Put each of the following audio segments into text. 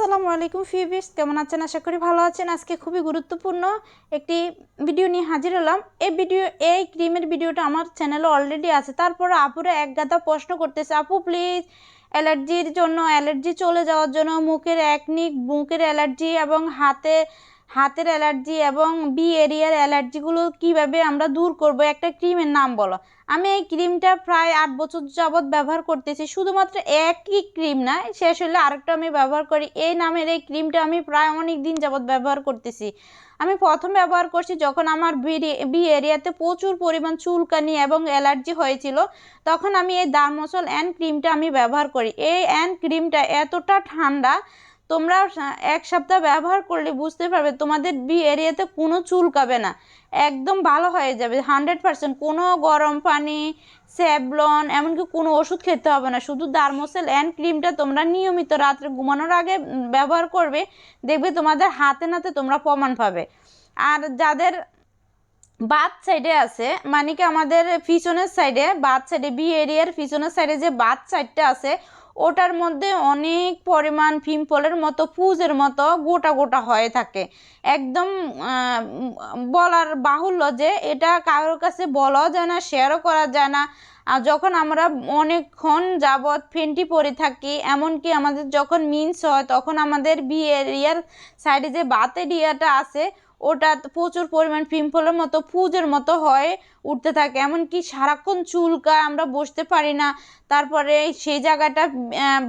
আসসালামু আলাইকুম ফিবিস কেমন আছেন? আশা করি ভালো আছেন। আজকে খুবই গুরুত্বপূর্ণ একটি ভিডিও নিয়ে হাজির হলাম। এই ভিডিও, এই ক্রিমের ভিডিওটা আমার চ্যানেলে অলরেডি আছে। তারপরে আপুরা এক গাদা প্রশ্ন করতেছে, আপু প্লিজ অ্যালার্জির জন্য, অ্যালার্জি চলে যাওয়ার জন্য মুখের একনিক মুখের অ্যালার্জি এবং হাতে হাতের অ্যালার্জি এবং বি এরিয়ার অ্যালার্জিগুলো কীভাবে আমরা দূর করব? একটা ক্রিমের নাম বলো। আমি এই ক্রিমটা প্রায় আট বছর যাবৎ ব্যবহার করতেছি। শুধুমাত্র একই ক্রিম না, শেষ হলে আরেকটা আমি ব্যবহার করি। এই নামের এই ক্রিমটা আমি প্রায় অনেক দিন যাবৎ ব্যবহার করতেছি। আমি প্রথম ব্যবহার করছি যখন আমার বি এরিয়াতে প্রচুর পরিমাণ চুলকানি এবং অ্যালার্জি হয়েছিল। তখন আমি এই দামসল অ্যান্ড ক্রিমটা আমি ব্যবহার করি। এই অ্যান্ড ক্রিমটা এতটা ঠান্ডা তোমরা এক সপ্তাহ ব্যবহার করলে বুঝতে পারবে তোমাদের বি এরিয়াতে কোনো চুলকাবে না। একদম ভালো হয়ে যাবে, হান্ড্রেড পার্সেন্ট। কোনো গরম পানি স্যাবলন এমনকি কোনো ওষুধ খেতে হবে না। শুধু দার্মোসেল অ্যান্ড ক্রিমটা তোমরা নিয়মিত রাত্রে ঘুমানোর আগে ব্যবহার করবে। দেখবে তোমাদের হাতে নাতে তোমরা প্রমাণ পাবে। আর যাদের বাদ সাইডে আছে মানে কি আমাদের পিছনের সাইডে, বাদ সাইডে, বি এরিয়ার পিছনের সাইডে যে বাদ সাইডটা আছে ওটার মধ্যে অনেক পরিমাণ পিম্পলের মতো, পুজের মতো গোটা গোটা হয়ে থাকে। একদম বলার বাহুল্য যে এটা কারোর কাছে বলাও যায় না শেয়ারও করা যায় না। যখন আমরা অনেকক্ষণ যাবৎ ফেন্টি পরে থাকি, এমনকি আমাদের যখন মিন্স হয়, তখন আমাদের বি এরিয়ার সাইডে যে বাত এরিয়াটা আছে ওটা প্রচুর পরিমাণ পিম্পলের মতো, পুজের মতো হয়ে, উঠতে থাকে। এমনকি সারাক্ষণ চুলকায় আমরা বসতে পারি না। তারপরে সেই জায়গাটা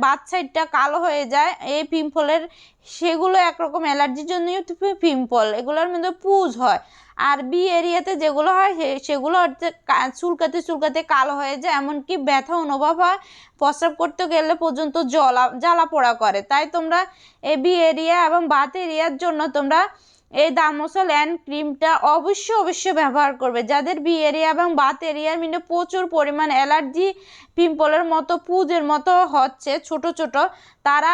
বাদ সাইডটা কালো হয়ে যায়, এই পিম্পলের, সেগুলো একরকম অ্যালার্জির জন্যই পিম্পল। এগুলোর মধ্যে পুজ হয়। আর বি এরিয়াতে যেগুলো হয় সেগুলো চুলকাতে চুলকাতে কালো হয়ে যায়। এমনকি ব্যথা অনুভব হয়, প্রস্রাব করতে গেলে পর্যন্ত জলা জ্বালা পোড়া করে। তাই তোমরা এ বি এরিয়া এবং বাত এরিয়ার জন্য তোমরা এই দামোসল অ্যান্ড ক্রিমটা অবশ্যই অবশ্যই ব্যবহার করবে। যাদের বি এরিয়া এবং বাত এরিয়ার মিলে প্রচুর পরিমাণ অ্যালার্জি, পিম্পলের মতো, পুজের মতো হচ্ছে ছোট ছোট। তারা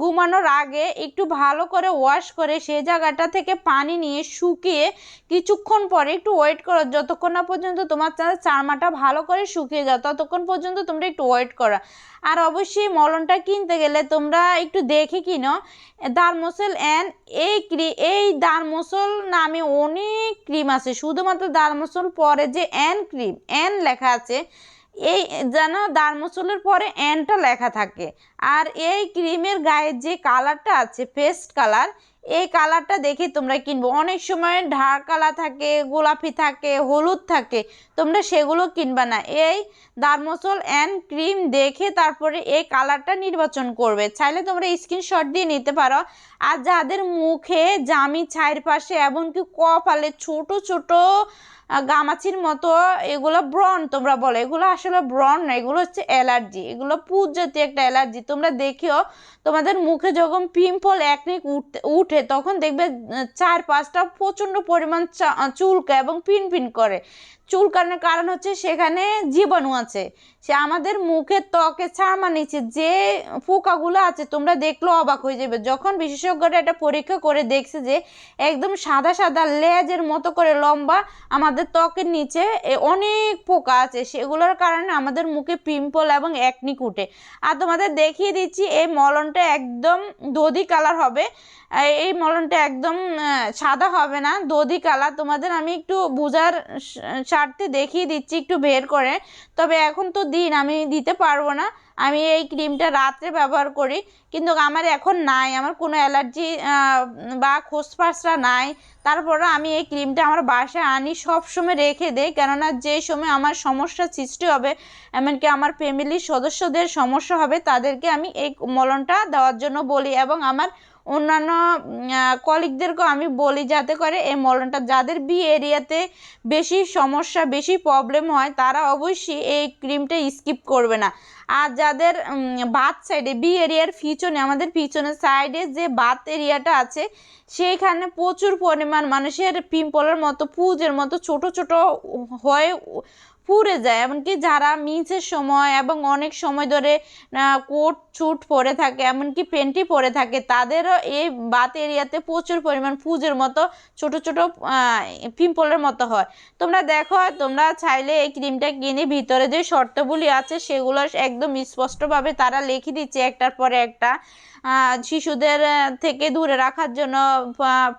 ঘুমানোর আগে একটু ভালো করে ওয়াশ করে সেই জায়গাটা থেকে পানি নিয়ে শুকিয়ে কিছুক্ষণ পরে একটু ওয়েট করো। যতক্ষণ না পর্যন্ত তোমার চারমাটা ভালো করে শুকিয়ে যাও, ততক্ষণ পর্যন্ত তোমরা একটু ওয়েট করো। আর অবশ্যই মলনটা কিনতে গেলে তোমরা একটু দেখে কিনো, দারমোসেল অ্যান্ড এই ক্রি, এই দারমোসল নামে অনেক ক্রিম আছে। শুধুমাত্র দারমোসল পরে যে অ্যান ক্রিম অ্যান লেখা আছে এই যেন দারমোসলের পরে অ্যানটা লেখা থাকে। আর এই ক্রিমের গায়ে যে কালারটা আছে, পেস্ট কালার, এই কালারটা দেখে তোমরা কিনবো। অনেক সময় ঢার কালার থাকে, গোলাপি থাকে, হলুদ থাকে, তোমরা সেগুলো কিনবা না। এই দারমোসল অ্যান্ড ক্রিম দেখে তারপরে এই কালারটা নির্বাচন করবে। চাইলে তোমরা স্ক্রিনশট দিয়ে নিতে পারো। আর যাদের মুখে জামি ছাইয়ের পাশে এমনকি কপালে ছোট ছোট গামাচির মতো এগুলো ব্রণ তোমরা বলো। এগুলো আসলে ব্রন না, এগুলো হচ্ছে অ্যালার্জি। এগুলো পুজ জাতীয় একটা অ্যালার্জি। তোমরা দেখিও তোমাদের মুখে যখন পিম্পল একনিক উঠে তখন দেখবে চার পাঁচটা প্রচণ্ড পরিমাণ চুলকা এবং পিনপিন পিন করে। চুলকানোর কারণ হচ্ছে সেখানে জীবাণু আছে। সে আমাদের মুখের ত্বকে ছাড়মা নিচে যে পোকাগুলো আছে, তোমরা দেখলেও অবাক হয়ে যাবে। যখন বিশেষজ্ঞরা এটা পরীক্ষা করে দেখছে যে একদম সাদা সাদা লেজের মতো করে লম্বা আমাদের ত্বকের নিচে অনেক পোকা আছে, সেগুলোর কারণে আমাদের মুখে পিম্পল এবং একনিক উঠে আর তোমাদের দেখিয়ে দিচ্ছি, এই মলনটা একদম দধি কালার হবে। এই মলনটা একদম সাদা হবে না, দধি কালার তোমাদের আমি একটু বুঝার স্বার্থে দেখিয়ে দিচ্ছি, একটু বের করে। তবে এখন তো দিন, আমি দিতে পারব না। আমি এই ক্রিমটা রাত্রে ব্যবহার করি, কিন্তু আমার এখন নাই। আমার কোনো অ্যালার্জি বা খোসপাসরা নাই। তারপরে আমি এই ক্রিমটা আমার বাসায় আনি সব সময় রেখে দেই। কেননা যে সময় আমার সমস্যা সৃষ্টি হবে, এমনকি আমার ফ্যামিলির সদস্যদের সমস্যা হবে, তাদেরকে আমি এই মলনটা দেওয়ার জন্য বলি। এবং আমার অন্যান্য কলিগদেরকেও আমি বলি যাতে করে এই মলনটা যাদের বি এরিয়াতে বেশি সমস্যা, বেশি প্রবলেম হয়, তারা অবশ্যই এই ক্রিমটা স্কিপ করবে না। আর যাদের বাত সাইডে বি এরিয়ার পিছনে, আমাদের পিছনের সাইডে যে বাত এরিয়াটা আছে, সেইখানে প্রচুর পরিমাণ মানুষের পিম্পলের মতো, পুজের মতো ছোট ছোট হয়ে পুড়ে যায়। এমনকি যারা মিচের সময় এবং অনেক সময় ধরে কোট, ছুট পরে থাকে, এমনকি পেন্টি পরে থাকে, তাদেরও এই বাত এরিয়াতে প্রচুর পরিমাণ পুজের মতো ছোট ছোট পিম্পলের মতো হয়। তোমরা দেখো, তোমরা চাইলে এই ক্রিমটা কিনে ভিতরে যে শর্তগুলি আছে, সেগুলো একদম স্পষ্টভাবে তারা লিখে দিচ্ছে একটার পরে একটা। শিশুদের থেকে দূরে রাখার জন্য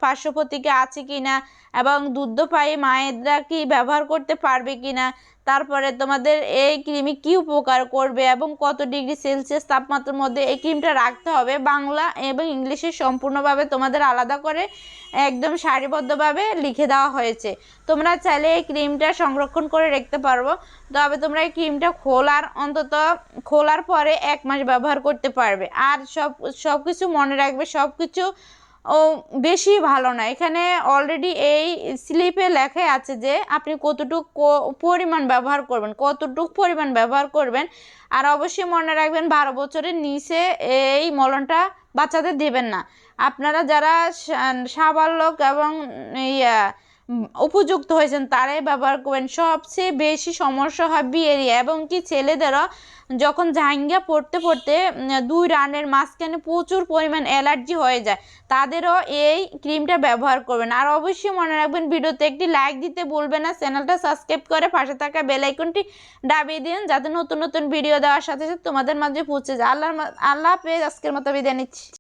পার্শ্ব আছে কিনা এবং দুগ্ধপায়ী মায়েরা কি ব্যবহার করতে পারবে কিনা, তারপরে তোমাদের এই ক্রিমে কি উপকার করবে এবং কত ডিগ্রি সেলসিয়াস তাপমাত্রার মধ্যে এই ক্রিমটা রাখতে হবে, বাংলা এবং ইংলিশে সম্পূর্ণভাবে তোমাদের আলাদা করে একদম সারিবদ্ধভাবে লিখে দেওয়া হয়েছে। তোমরা চাইলে এই ক্রিমটা সংরক্ষণ করে রাখতে পারব তবে তোমরা এই ক্রিমটা খোলার অন্তত, খোলার পরে এক মাস ব্যবহার করতে পারবে। আর সব সব কিছু মনে রাখবে সব কিছু ও, বেশি ভালো না। এখানে অলরেডি এই স্লিপে লেখাই আছে যে, আপনি কতটুকু পরিমাণ ব্যবহার করবেন, কতটুকু পরিমাণ ব্যবহার করবেন। আর অবশ্যই মনে রাখবেন, বারো বছরের নিচে এই মলনটা বাচ্চাদের দেবেন না। আপনারা যারা সাবালক এবং ইয়া উপযুক্ত হয়েছেন, তারাই ব্যবহার করবেন। সবচেয়ে বেশি সমস্যা হয় বিয়েরিয়া এবং কি ছেলেদেরও যখন জাহাঙ্গা পড়তে পড়তে দুই রানের মাঝখানে প্রচুর পরিমাণ অ্যালার্জি হয়ে যায়, তাদেরও এই ক্রিমটা ব্যবহার করবেন। আর অবশ্যই মনে রাখবেন, ভিডিওতে একটি লাইক দিতে ভুলবেন না, চ্যানেলটা সাবস্ক্রাইব করে পাশে থাকা বেল আইকনটি দাবিয়ে দিন, যাতে নতুন নতুন ভিডিও দেওয়ার সাথে সাথে তোমাদের মাঝে পৌঁছে যায়। আল্লাহ আল্লাহ হাফেজ, আজকের মতো বিদায় নিচ্ছি।